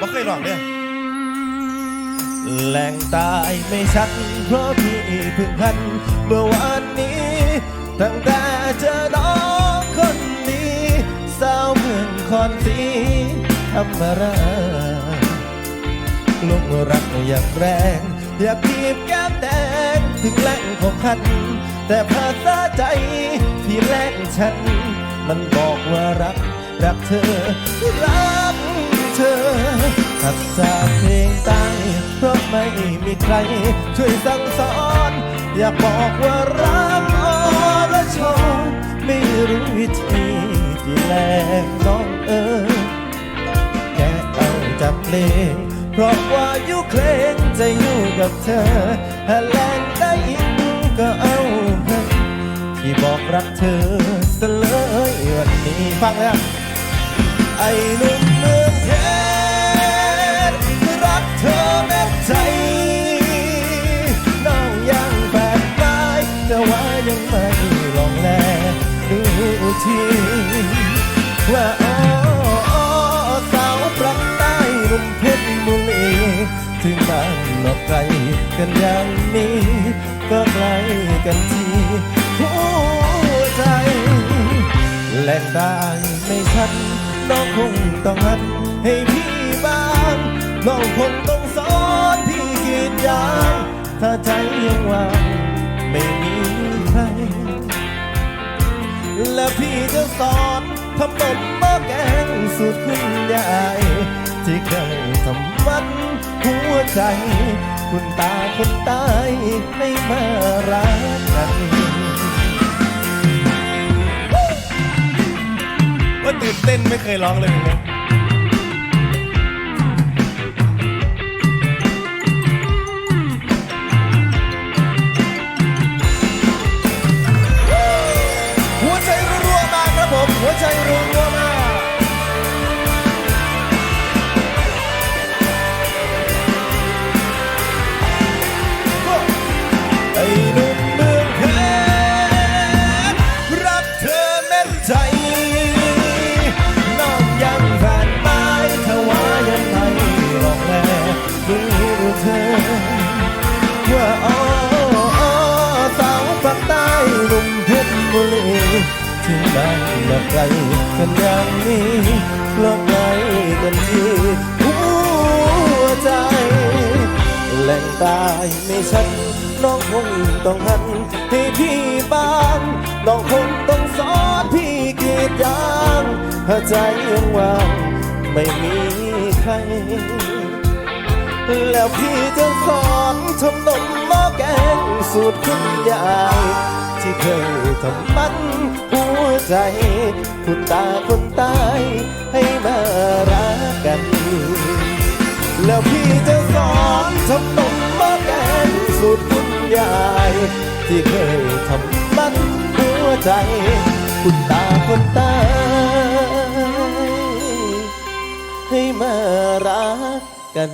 บ่เคยร้องเด้อแหล่งตายไม่ชัดเพราะพี่เพิ่งพันเมื่อวานนี้ตั้งแต่เจอน้องคนนี้สาวเมืองคอนสีธรรมราชลงรักอย่างแรง อยากทีบแก้มแดงถึงแหล่งของคัน แต่ภาษาใจที่แลกฉัน มันบอกว่ารัก รักเธอ รักเธอ ทักษะเพลงใต้เพราะไม่มีใคร ช่วยสั่งสอน อยากบอกว่ารักอและชอบไม่รู้วิธีที่แลกน้องเออแค่เอาจากเพลง เพราะว่าอยู่เคลงจะอยู่กับเธอถ้าแลงได้อีกก็เอาที่บอกรักเธอเสลยวันนี้ฟังแล้วไอ้นุ่ม ทีว่าอ๋ออ๋อสาวปรักใต้หนุ่มเพชรบุรีถึงบ้านนอกไกลกันอย่างนี้ ก็ไกลกันทีหัวใจแหล่งได้ไม่ชัดน้องคงต้องหัดให้พี่บ้างน้องคงต้องสอนพี่กีดยางถ้าใจยังว่าง สอนทำนมหม้อแกงสูตรคุณยายที่เคยทำมันหัวใจ คุณตาคนตายให้มารักกันว่าตื่นเต้นไม่เคยร้องเลยเนี่ย ถึงบ้านหลอกไกลกันอย่างนี้ลอกไกลกันที่หัวใจแหล่งตายไม่ชัดน้องคงต้องหันให้พี่บ้างน้องคงต้องสอนพี่กรีดยางถ้าใจยังว่างไม่มีใคร แล้วพี่จะสอนทำนมหม้อ แกงสูตรคุณยาย ที่เคยทำมันหัวใจ คุณตาคนตายให้มารักกัน แล้วพี่จะสอนทำนมม้อแกงสูตรคุณยาย ที่เคยทำมันหัวใจ คุณตาคนตายให้มารักกัน